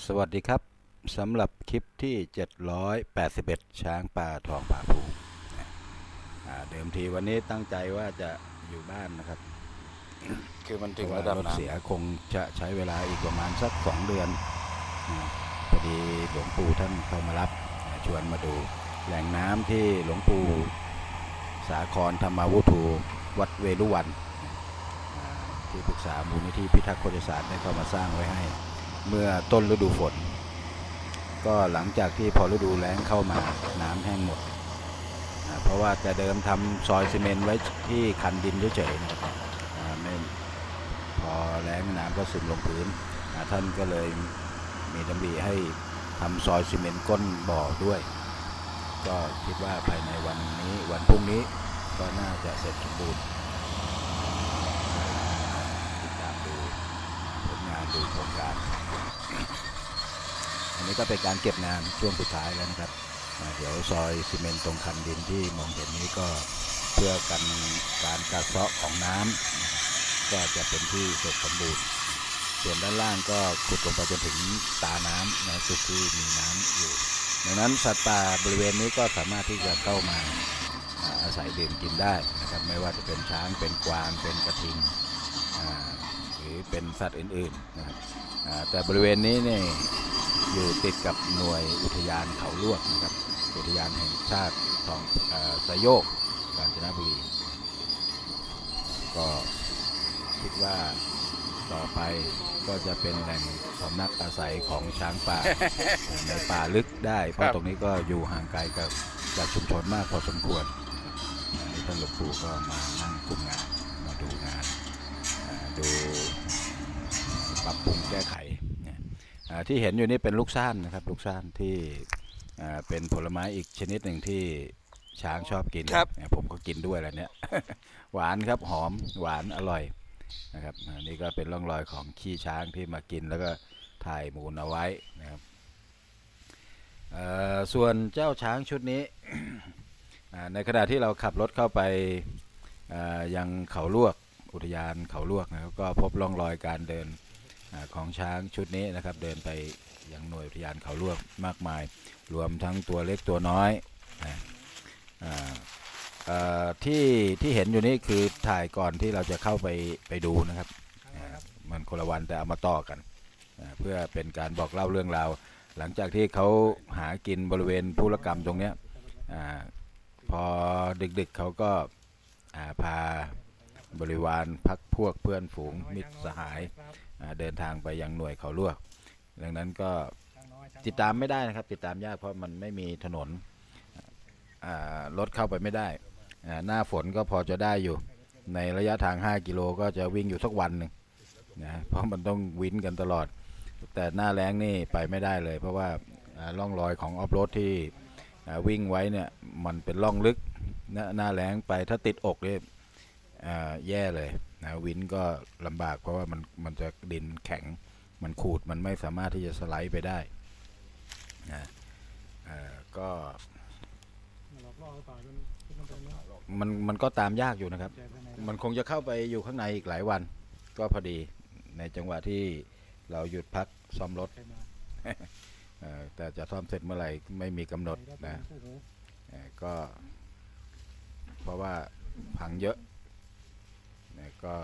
สวัสดีครับสำหรับคลิปที่ 781 ช้างป่าทองป่าภูนะอ่าเดิมทีวันนี้ตั้งใจว่าจะอยู่บ้านนะครับ คือมันถึถึงงระระดัดับบน้ำเสียคงจะใช้เวลาอีกประมาณสัก 2 เดือนนะพอดีหลวงปู่ท่านเข้ามารับนะชวนมาดูแหล่งน้ำที่หลวงปู่สาครธรรมาวุฒูวัดเวรุวันอ่าที่ปรึกษามูลนิธิพิทักษ์โคจศาสตร์ได้เข้ามาสร้างไว้ให้ เมื่อต้นฤดูฝน ก็หลังจากที่พอฤดูแล้งเข้ามาน้ำแห้งหมด เพราะว่าแต่เดิมทำซอยซีเมนต์ไว้ที่คันดินเฉยๆนะครับอ่าไม่พอแล้งน้ำก็ซึมลงพื้น ท่านก็เลยมีดำริให้ทำซอยซีเมนต์ก้นบ่อด้วย ก็คิดว่าภายในวันนี้วันพรุ่งนี้ก็น่าจะเสร็จสมบูรณ์ติดตามดูผลงานดูโครงการ อั นนี้ก็เป็นการเก็บงานช่วงสุดท้ายแล้วนะครับ เดี๋ยวซอยซีเมนต์ตรงคันดินที่มองเห็นนี้ก็เพื่อกันการกัดเซาะของน้ำก็จะเป็นที่เสร็จสมบูรณ์ ส่วนด้านล่างก็ขุดลงไปจนถึงตาน้ำนะจุดที่มีน้ำอยู่ดังนั้นสัตว์ป่าบริเวณนี้ก็สามารถที่จะเข้ามาอาศัยดื่มกินได้นะครับไม่ว่าจะเป็นช้างเป็นกวางเป็นกระทิงหรือเป็นสัตว์อื่นๆนะครับแต่บริเวณนี้เนี่ย อยู่ติดกับหน่วยอุทยานเขาลวกนะครับ อุทยานแห่งชาติของเออสยโยกกาญจนบุรี ก็คิดว่าต่อไปก็จะเป็นแหล่งสำนักอาศัยของช้างป่าในป่าลึกได้ เพราะตรงนี้ก็อยู่ห่างไกลกับจากชุมชนมากพอสมควรอันนี้ท่านหลวงปู่ก็มานั่งคุมงานมาดูงานอ่าดูปรับปรุงแก้ไขเนี่ยอ่า ที่เห็นอยู่นี่เป็นลูกซ่านนะครับลูกซ่านที่อ่าเป็นผลไม้อีกชนิดหนึ่งที่ช้างชอบกินครับเนี่ยผมก็กินด้วยแหละเนี่ยหวานครับหอมหวานอร่อยนะครับอันนี้ก็เป็นร่องรอยของขี้ช้างที่มากินแล้วก็ถ่ายมูลเอาไว้นะครับเอ่อส่วนเจ้าช้างชุดนี้อ่าในขณะที่เราขับรถเข้าไปเอ่อยังเขาลวกอุทยานเขาลวกนะครับก็พบร่องรอยการเดินอา ของช้างชุดนี้นะครับ เดินไปยังหน่วยอุทยานเขาลวกมากมาย รวมทั้งตัวเล็กตัวน้อยนะที่ที่เห็นอยู่นี่คือถ่ายก่อนที่เราจะเข้าไปไปดูนะครับ มันคนละวันแต่เอามาต่อกัน เพื่อเป็นการบอกเล่าเรื่องราว หลังจากที่เขาหากินบริเวณภูรกรรมตรงเนี้ยพอดึกๆเขาก็พาบริวารพักพวกเพื่อนฝูงมิตรสหาย เดินทางไปยังหน่วยเขาลวก ดังนั้นก็ติดตามไม่ได้นะครับ ติดตามยากเพราะมันไม่มีถนนอ่ารถเข้าไปไม่ได้อ่าหน้าฝนก็พอจะได้อยู่ ในระยะทาง 5 กิโลก็จะวิ่งอยู่สักวันหนึ่งนะเพราะมันต้องวินกันตลอด แต่หน้าแรงนี่ไปไม่ได้เลย เพราะว่าอ่าร่องรอยของออฟโรดที่อ่าวิ่งไว้เนี่ยมันเป็นร่องลึกหน้าหน้าแรงไปถ้าติดอกเนี่ยอ่าแย่เลย นะวินก็ลำบากเพราะว่ามันมันจะดินแข็งมันขูดมันไม่สามารถที่จะสไลด์ไปได้นะก็มันมันก็ตามยากอยู่นะครับ มันคงจะเข้าไปอยู่ข้างในอีกหลายวัน ก็พอดีในจังหวะที่เราหยุดพักซ่อมรถแต่จะซ่อมเสร็จเมื่อไหร่ไม่มีกำหนดนะก็เพราะว่าพังเยอะ นะก็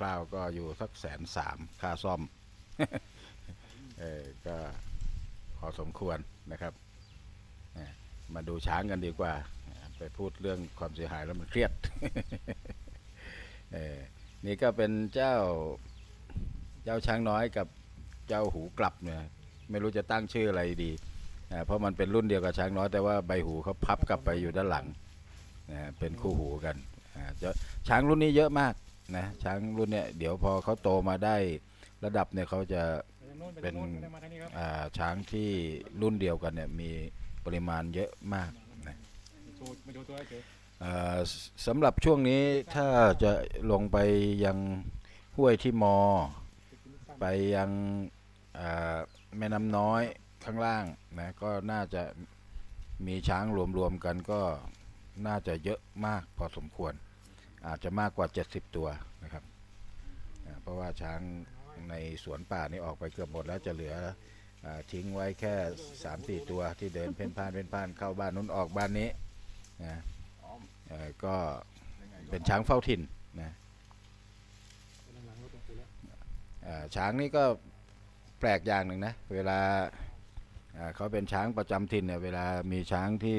คร่าวๆก็อยู่สักแสนสามค่าซ่อม เออก็พอสมควรนะครับ มาดูช้างกันดีกว่า ไปพูดเรื่องความเสียหายแล้วมันเครียดเออนี่ก็เป็นเจ้าเจ้าช้างน้อยกับเจ้าหูกลับเนี่ยไม่รู้จะตั้งชื่ออะไรดี เพราะมันเป็นรุ่นเดียวกับช้างน้อยแต่ว่าใบหูเขาพับกลับไปอยู่ด้านหลังนะเป็นคู่หูกัน จะช้างรุ่นนี้เยอะมากนะช้างรุ่นเนี้ยเดี๋ยวพอเขาโตมาได้ระดับเนี่ยเขาจะไปทางโน้นไปเป็ทานงโน้นไม่ได้มาทางนี้ครับอ่าช้างที่รุ่นเดียวกันเนี่ยมีปริมาณเยอะมากนะโชว์มาดูตัวเฉยอ่าสสำหรับช่วงนี้ถ้าจะลงไปยังห้วยที่มอ ไปยังอ่าแม่น้ำน้อยข้างล่างนะก็น่าจะมีช้างรวมๆกันก็น่าจะเยอะมากพอสมควร อาจจะมากกว่า 70 ตัวนะครับ เพราะว่าช้างในสวนป่านี่ออกไปเกือบหมดแล้วจะเหลืออทิ้งไว้แค่สามสี่ตัวที่เดินเพ่นพ่านเพ่นพ่านเข้าบ้านนู้นออกบ้านนี้นะก็เป็นช้างเฝ้าถิ่นนะช้างนี่ก็แปลกอย่างหนึ่งนะ เวลาอ่าเขาเป็นช้างประจำถิ่นเนี่ยเวลามีช้างที่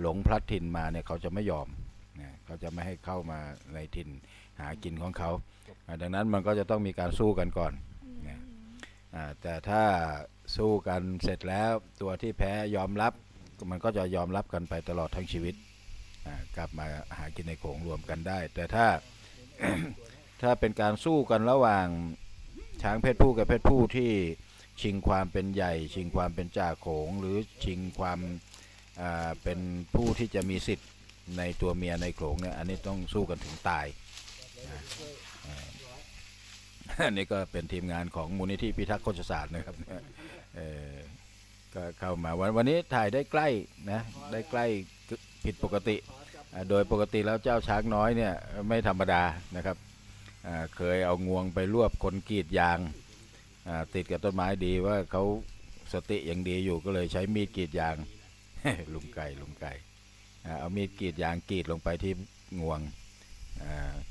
หลงพลัดถิ่นมาเนี่ยเขาจะไม่ยอม นะเขาจะไม่ให้เข้ามาในถิ่นหากินของเขาอ่าดังนั้นมันก็จะต้องมีการสู้กันก่อนนะอ่าแต่ถ้าสู้กันเสร็จแล้วตัวที่แพ้ยอมรับมันก็จะยอมรับกันไปตลอดทั้งชีวิตอ่ากลับมาหากินในโขงรวมกันได้ แต่ถ้าถ้าเป็นการสู้กันระหว่างช้างเพศผู้กับเพศผู้ที่ชิงความเป็นใหญ่ ชิงความเป็นจ่าโขง หรือชิงความอ่าเป็นผู้ที่จะมีสิทธิ์ ในตัวเมียในโขลงเนี่ยอันนี้ต้องสู้กันถึงตายนะอันนี้ก็เป็นทีมงานของมูลนิธิพิทักษ์โคชศาสตร์นะครับเอ่อก็เข้ามาวันวันนี้ถ่ายได้ใกล้นะได้ใกล้ผิดปกติ โดยปกติแล้วเจ้าช้างน้อยเนี่ยไม่ธรรมดานะครับเคยเอางวงไปรวบคนกีดยางติดกับต้นไม้ดีว่าเขาสติยังดีอยู่ก็เลยใช้มีดกรีดยางลุงไก่ลุงไก่ เอามีดกรีดยางกรีดลงไปที่งวง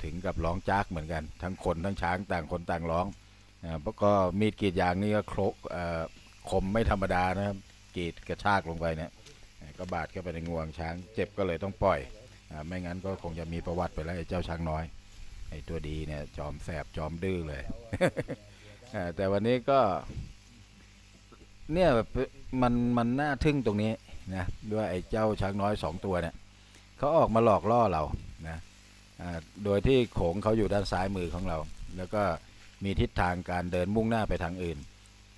ถึงกับร้องจากเหมือนกัน ทั้งคนทั้งช้างต่างคนต่างร้องอ่าแล้วก็มีดกรีดยางนี่ก็โครกคมไม่ธรรมดานะครับกรีดกระชากลงไปเนี่ยก็บาดเข้าไปในงวงช้างเจ็บก็เลยต้องปล่อยอไม่งั้นก็คงจะมีประวัติไปแล้วไอ้เจ้าช้างน้อยไอ้ตัวดีเนี่ยจอมแสบจอมดื้อเลยแต่วันนี้ก็เนี่ยแบบมันมันน่าทึ่งตรงนี้ นะด้วยไอ้เจ้าช้างน้อยสองตัวเนี่ยเขาออกมาหลอกล่อเรานะโดยที่โขงเขาอยู่ด้านซ้ายมือของเรา แล้วก็มีทิศทางการเดินมุ่งหน้าไปทางอื่น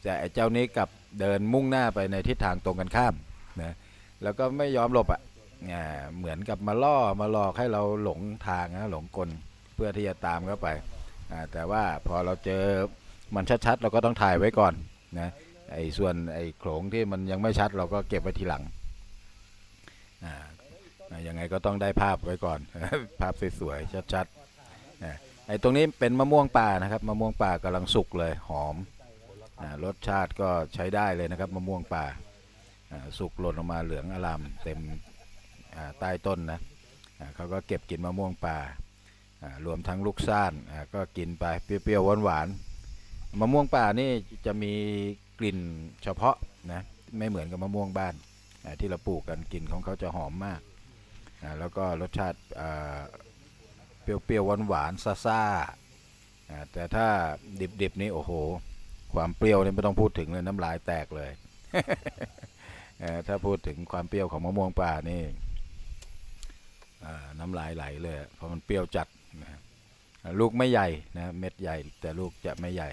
แต่ไอ้เจ้านี้กลับเดินมุ่งหน้าไปในทิศทางตรงกันข้ามนะแล้วก็ไม่ยอมหลบอะอ่าเหมือนกับมาล่อมาหลอกให้เราหลงทางนะหลงกลเพื่อที่จะตามเข้าไปแต่ว่าพอเราเจอมันชัดๆ เราก็ต้องถ่ายไว้ก่อนนะไอ้ส่วนไอ้โขงที่มันยังไม่ชัดเราก็เก็บไว้ทีหลัง ยังไงก็ต้องได้ภาพไว้ก่อน ภาพสวยๆชัดๆไอ้ตรงนี้เป็นมะม่วงป่านะครับมะม่วงป่ากำลังสุกเลยหอมรสชาติก็ใช้ได้เลยนะครับมะม่วงป่าสุกหล่นออกมาเหลืองอลามเต็มใต้ต้นนะเขาก็เก็บกินมะม่วงป่ารวมทั้งลูกซ่านก็กินไปเปรี้ยวๆหวานๆมะม่วงป่านี่จะมีกลิ่นเฉพาะนะไม่เหมือนกับมะม่วงบ้าน ที่เราปลูกกันกลิ่นของเขาจะหอมมากแล้วก็รสชาติเปรี้ยวๆหวานๆซ่าๆอ่าแต่ถ้าดิบๆนี่โอ้โห ความเปรี้ยวนี่ไม่ต้องพูดถึงเลยน้ำลายแตกเลยถ้าพูดถึงความเปรี้ยวของมะม่วงป่านี่น้ำลายไหลเลยเพราะมันเปรี้ยวจัดนะลูกไม่ใหญ่นะเม็ดใหญ่แต่ลูกจะไม่ใหญ่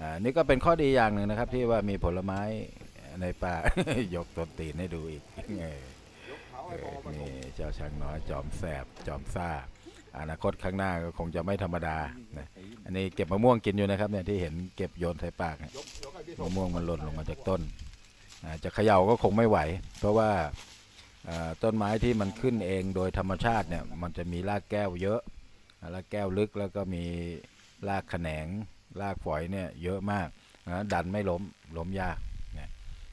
อ่านี่ก็เป็นข้อดีอย่างหนึ่งนะครับ ที่ว่ามีผลไม้ ในป่า ยกต้นตีนให้ดูอีกนี่เจ้าช้างน้อยจอมแสบจอมซ่า อนาคตข้างหน้าก็คงจะไม่ธรรมดานะอันนี้เก็บมะม่วงกินอยู่นะครับเนี่ยที่เห็นเก็บโยนใส่ปากมะม่วงมันหล่นลงมาจากต้นจะเขย่าก็คงไม่ไหว เพราะว่าต้นไม้ที่มันขึ้นเองโดยธรรมชาติเนี่ยมันจะมีรากแก้วเยอะรากแก้วลึกแล้วก็มีรากแขนงรากฝอยเนี่ยเยอะมากนะดันไม่ล้มล้มยาก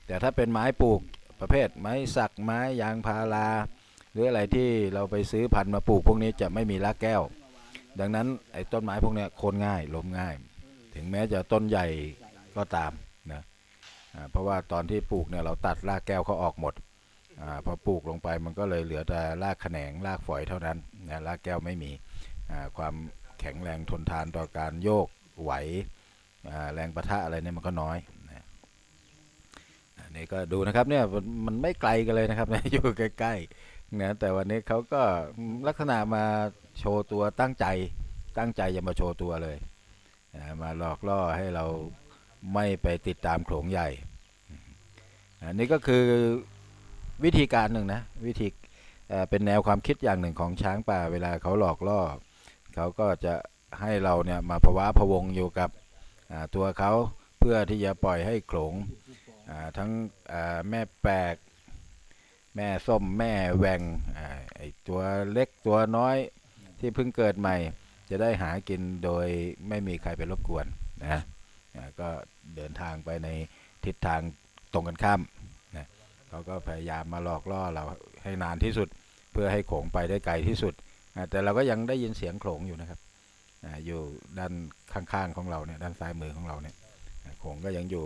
แต่ถ้าเป็นไม้ปลูกประเภทไม้สักไม้ยางพาราหรืออะไรที่เราไปซื้อพันธุ์มาปลูกพวกนี้จะไม่มีรากแก้ว ดังนั้นไอ้ต้นไม้พวกนี้โค่นง่ายล้มง่าย ถึงแม้จะต้นใหญ่ก็ตามนะเพราะว่าตอนที่ปลูกเนี่ยเราตัดรากแก้วเขาออกหมดอพอปลูกลงไปมันก็เลยเหลือแต่รากแขนงรากฝอยเท่านั้นนะรากแก้วไม่มีความแข็งแรงทนทานต่อการโยกไหวแรงประทะอะไรเนี่ยมันก็น้อย นะอันนี้ก็ดูนะครับเนี่ยมันไม่ไกลกันเลยนะครับอยู่ใกล้ๆนะแต่วันนี้เขาก็ลักษณะมาโชว์ตัวตั้งใจ ตั้งใจจะมาโชว์ตัวเลยนะมาหลอกล่อให้เราไม่ไปติดตามโขลงใหญ่อันนี้ก็คือวิธีการหนึ่งนะวิธีเป็นแนวความคิดอย่างหนึ่งของช้างป่าเวลาเขาหลอกล่อเขาก็จะให้เราเนี่ยมาภาวะพะวงอยู่กับตัวเขาเพื่อที่จะปล่อยให้โขลง ทั้งแม่แปลก แม่ส้มแม่แหวงไอตัวเล็กตัวน้อยที่เพิ่งเกิดใหม่ จะได้หากินโดยไม่มีใครไปรบกวนนะก็เดินทางไปในทิศทางตรงกันข้ามนะเขาก็พยายามมาหลอกล่อเราให้นานที่สุด เพื่อให้โขงไปได้ไกลที่สุด แต่เราก็ยังได้ยินเสียงโขงอยู่นะครับอยู่ด้านข้างๆของเราเนี่ยด้านซ้ายมือของเราเนี่ยโขงก็ยังอยู่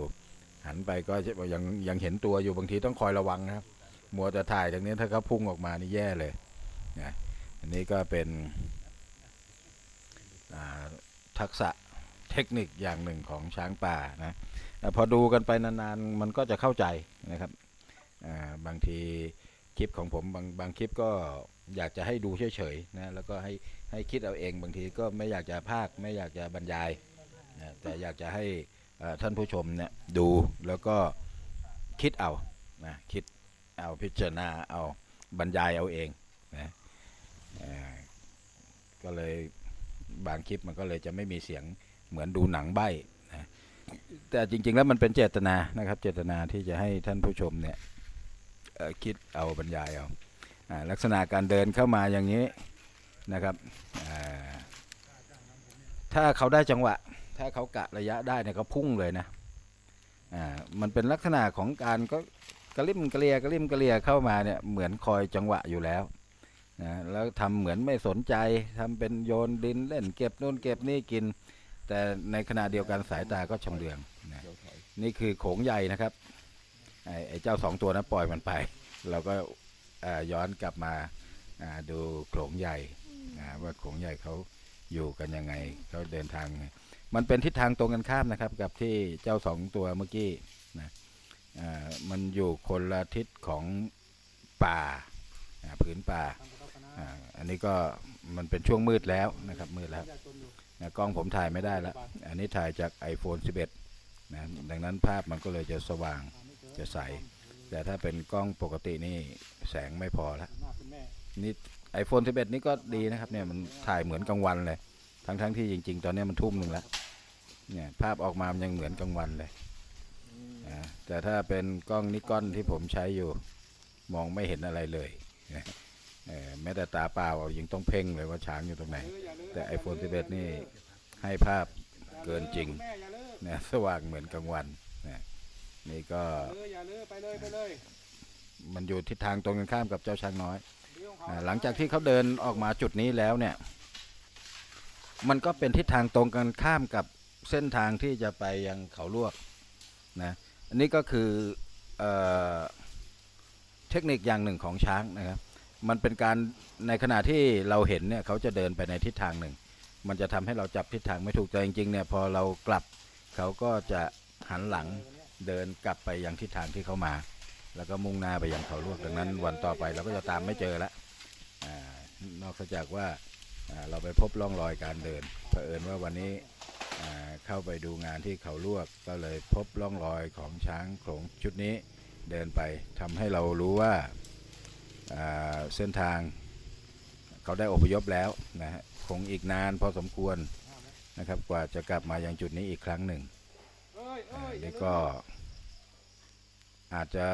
หันไปก็ยังยังเห็นตัวอยู่บางทีต้องคอยระวังนะครับ มัวแต่ถ่ายตรงนี้ถ้าเขาพุ่งออกมานี่แย่เลยนะอันนี้ก็เป็นทักษะเทคนิคอย่างหนึ่งของช้างป่านะพอดูกันไปนานๆ มันก็จะเข้าใจนะครับบางทีคลิปของผมบางบางคลิปก็อยากจะให้ดูเฉยๆนะแล้วก็ให้ให้คิดเอาเองบางทีก็ไม่อยากจะพากไม่อยากจะบรรยายนะแต่อยากจะให้ ท่านผู้ชมเนี่ยดูแล้วก็คิดเอานะคิดเอาพิจารณาเอาบรรยายเอาเองนะก็เลยบางคลิปมันก็เลยจะไม่มีเสียงเหมือนดูหนังใบนะแต่จริง ๆ แล้วมันเป็นเจตนานะครับ เจตนาที่จะให้ท่านผู้ชมเนี่ยคิดเอาบรรยายเอาลักษณะการเดินเข้ามาอย่างนี้นะครับถ้าเขาได้จังหวะ ถ้าเขากะระยะได้เนี่ยเขาพุ่งเลยนะอ่ามันเป็นลักษณะของการก็กระลิมกระเลียกระลิมกระเลียเข้ามาเนี่ยเหมือนคอยจังหวะอยู่แล้วนะแล้วทำเหมือนไม่สนใจทำเป็นโยนดินเล่นเก็บนู่นเก็บนี่กิน แต่ในขณะเดียวกันสายตาก็ชำเลืองนะนี่คือโขงใหญ่นะครับไอ้เจ้าสองตัวนั้นปล่อยมันไป เราก็อ่อย้อนกลับมาดูโขงใหญ่ว่าโขงใหญ่เขาอยู่กันยังไงเขาเดินทางไง มันเป็นทิศทางตรงกันข้ามนะครับ กับที่เจ้าสองตัวเมื่อกี้อ่ามันอยู่คนละทิศของป่าผืนป่า อันนี้ก็มันเป็นช่วงมืดแล้วนะครับมืดแล้วกจนะกล้องผมถ่ายไม่ได้แล้ว อันนี้ถ่ายจาก iPhone 11 นะ ดังนั้นภาพมันก็เลยจะสว่าง จะใส แต่ถ้าเป็นกล้องปกตินี่แสงไม่พอแล้วน้าเป็นแม่นี่ iPhone 11 นี่ก็ดีนะครับเนี่ยมันถ่ายเหมือนกลางวันเลย ทั้งทั้งๆที่จริง ๆ ตอนนี้มันทุ่มหนึ่งแล้วเนี่ยภาพออกมามันยังเหมือนกลางวันเลยอ่าแต่ถ้าเป็นกล้องนิกอนที่ผมใช้อยู่ มองไม่เห็นอะไรเลยนะเอ่อแม้แต่ตาเปล่ายังต้องเพ่งเลยว่าช้างอยู่ตรงไหน แต่ iPhone 11 นี่ให้ภาพเกินจริงแม่อย่าเลิกนะสว่างเหมือนกลางวันนะนี่ก็เลิกอย่าเลิกไปเลยไปเลยมันอยู่ทิศทางตรงกันข้ามกับเจ้าช้างน้อยเรื่องของอ่าเขาหลังจากที่เขาเดินออกมาจุดนี้แล้วเนี่ย มันก็เป็นทิศทางตรงกันข้ามกับเส้นทางที่จะไปยังเขาลวกนะอันนี้ก็คือเอเทคนิคอย่างหนึ่งของช้างนะครับ มันเป็นการในขณะที่เราเห็นเนี่ยเขาจะเดินไปในทิศทางหนึ่ง มันจะทำให้เราจับทิศทางไม่ถูกแต่จริงๆเนี่ยพอเรากลับเขาก็จะหันหลังเดินกลับไปยังทิศทางที่เขามา แล้วก็มุ่งหน้าไปยังเขาลวกดังนั้น วันต่อไปเราก็จะตามไม่เจอละนอกจากว่า เราไปพบร่องรอยการเดินเผอิญว่าวันนี้เข้าไปดูงานที่เขาลวกก็เลยพบร่องรอยของช้างโขลงชุดนี้เดินไปทำให้เรารู้ว่าเส้นทางเขาได้อพยพแล้วนะฮะคงอีกนานพอสมควรนะครับกว่าจะกลับมายังจุดนี้อีกครั้งหนึ่งเอ้ยอ่าเอ้ยอย่านี่ก็อาจจะ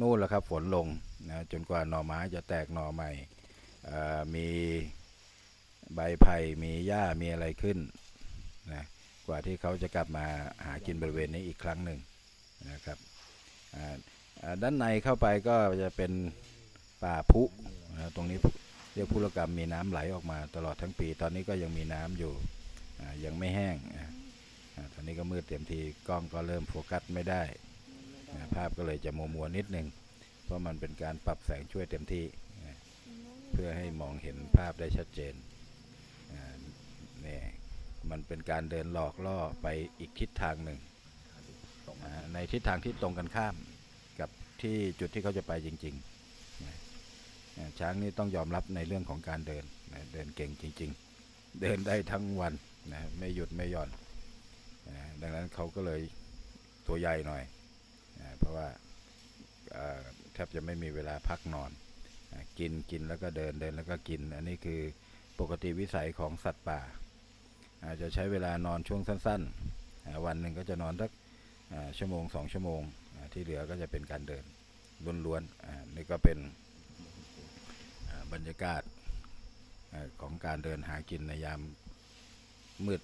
นู่นแหละครับฝนลงนะจนกว่าหน่อไม้จะแตกหน่อใหม่ มีใบไผ่มีหญ้ามีอะไรขึ้นนะกว่าที่เขาจะกลับมาหากินบริเวณนี้อีกครั้งหนึ่งนะครับด้านในเข้าไปก็จะเป็นป่าพุนะตรงนี้เรียกพุรกรรมมีน้ำไหลออกมาตลอดทั้งปี ตอนนี้ก็ยังมีน้ำอยู่ยังไม่แห้งตอนนี้ก็มืดเต็มทีกล้องก็เริ่มโฟกัสไม่ได้ ภาพก็เลยจะมัวมัวๆนิดนึง เพราะมันเป็นการปรับแสงช่วยเต็มที่ เพื่อให้มองเห็นภาพได้ชัดเจนเนี่ยมันเป็นการเดินหลอกล่อไปอีกทิศทางหนึ่ง ในทิศทางที่ตรงกันข้ามกับที่จุดที่เขาจะไปจริงๆนะช้างนี่ต้องยอมรับในเรื่องของการเดิน เดินเก่งจริง ๆ เดินได้ทั้งวันนะไม่หยุดไม่หย่อน ดังนั้นเขาก็เลยตัวใหญ่หน่อย เพราะว่าแทบจะไม่มีเวลาพักนอน กินกินแล้วก็เดินเดินแล้วก็กิน อันนี้คือปกติวิสัยของสัตว์ป่า อาจจะใช้เวลานอนช่วงสั้นๆ วันหนึ่งก็จะนอนสักชั่วโมงสองชั่วโมง ที่เหลือก็จะเป็นการเดินล้วนๆนี่ก็เป็นบรรยากาศของการเดินหากินในยามมืด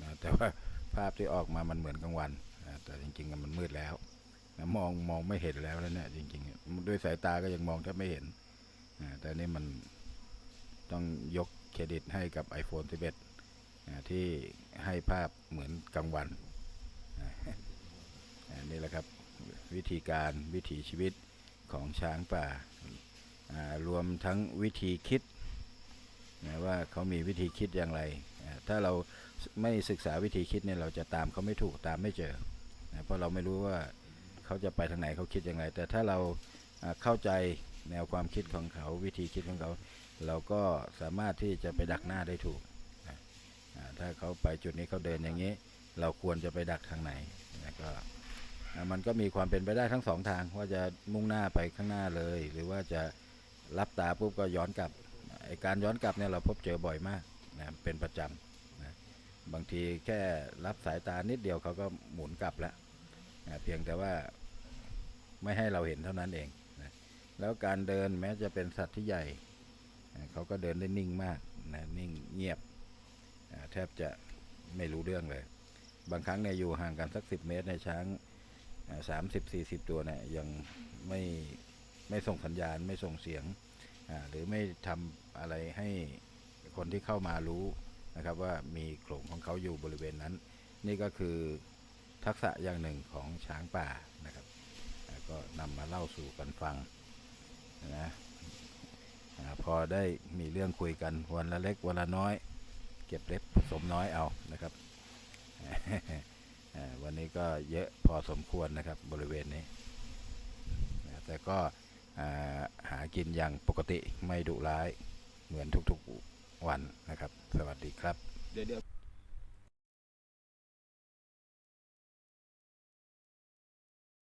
นะแต่ว่าภาพที่ออกมามันเหมือนกลางวันแต่จริงๆมันมืดแล้วนะมองมองไม่เห็นแล้วแล้วเนี่ยจริงๆ ด้วยสายตาก็ยังมองแทบไม่เห็น แต่นี่มันต้องยกเครดิตให้กับ iPhone 11อ่าที่ให้ภาพเหมือนกลางวันนี่แหละครับวิธีการวิถีชีวิตของช้างป่า รวมทั้งวิธีคิดนะว่าเขามีวิธีคิดอย่างไร ถ้าเราไม่ศึกษาวิธีคิดเนี่ยเราจะตามเขาไม่ถูกตามไม่เจอนะเพราะเราไม่รู้ว่าเขาจะไปทางไหนเขาคิดอย่างไร แต่ถ้าเราเข้าใจ แนวความคิดของเขาวิธีคิดของเขา เราก็สามารถที่จะไปดักหน้าได้ถูกนะถ้าเขาไปจุดนี้เขาเดินอย่างนี้ เราควรจะไปดักทางไหนนะก็มันก็มีความเป็นไปได้ทั้งสองทางว่าจะมุ่งหน้าไปข้างหน้าเลย หรือว่าจะรับตาปุ๊บก็ย้อนกลับไอการย้อนกลับเนี่ยเราพบเจอบ่อยมากนะเป็นประจำนะบางทีแค่รับสายตานิดเดียวเขาก็หมุนกลับแล้วนะเพียงแต่ว่าไม่ให้เราเห็นเท่านั้นเอง แล้วการเดินแม้จะเป็นสัตว์ที่ใหญ่ เขาก็เดินได้นิ่งมากนะนิ่งเงียบแทบจะไม่รู้เรื่องเลย บางครั้งเนี่ยอยู่ห่างกันสักสิบเมตรในช้างสามสิบสี่สิบตัวเนี่ยยังไม่ไม่ส่งสัญญาณไม่ส่งเสียง หรือไม่ทำอะไรให้คนที่เข้ามารู้นะครับว่ามีโขลงของเขาอยู่บริเวณนั้น นี่ก็คือทักษะอย่างหนึ่งของช้างป่านะครับ ก็นำมาเล่าสู่กันฟัง นะพอได้มีเรื่องคุยกันวันละเล็กวันละน้อย เก็บเล็กผสมน้อยเอานะครับวันนี้ก็เยอะพอสมควรนะครับบริเวณนี้ แต่ก็หากินอย่างปกติไม่ดุร้ายเหมือนทุกๆวันนะครับ สวัสดีครับเดี๋ยว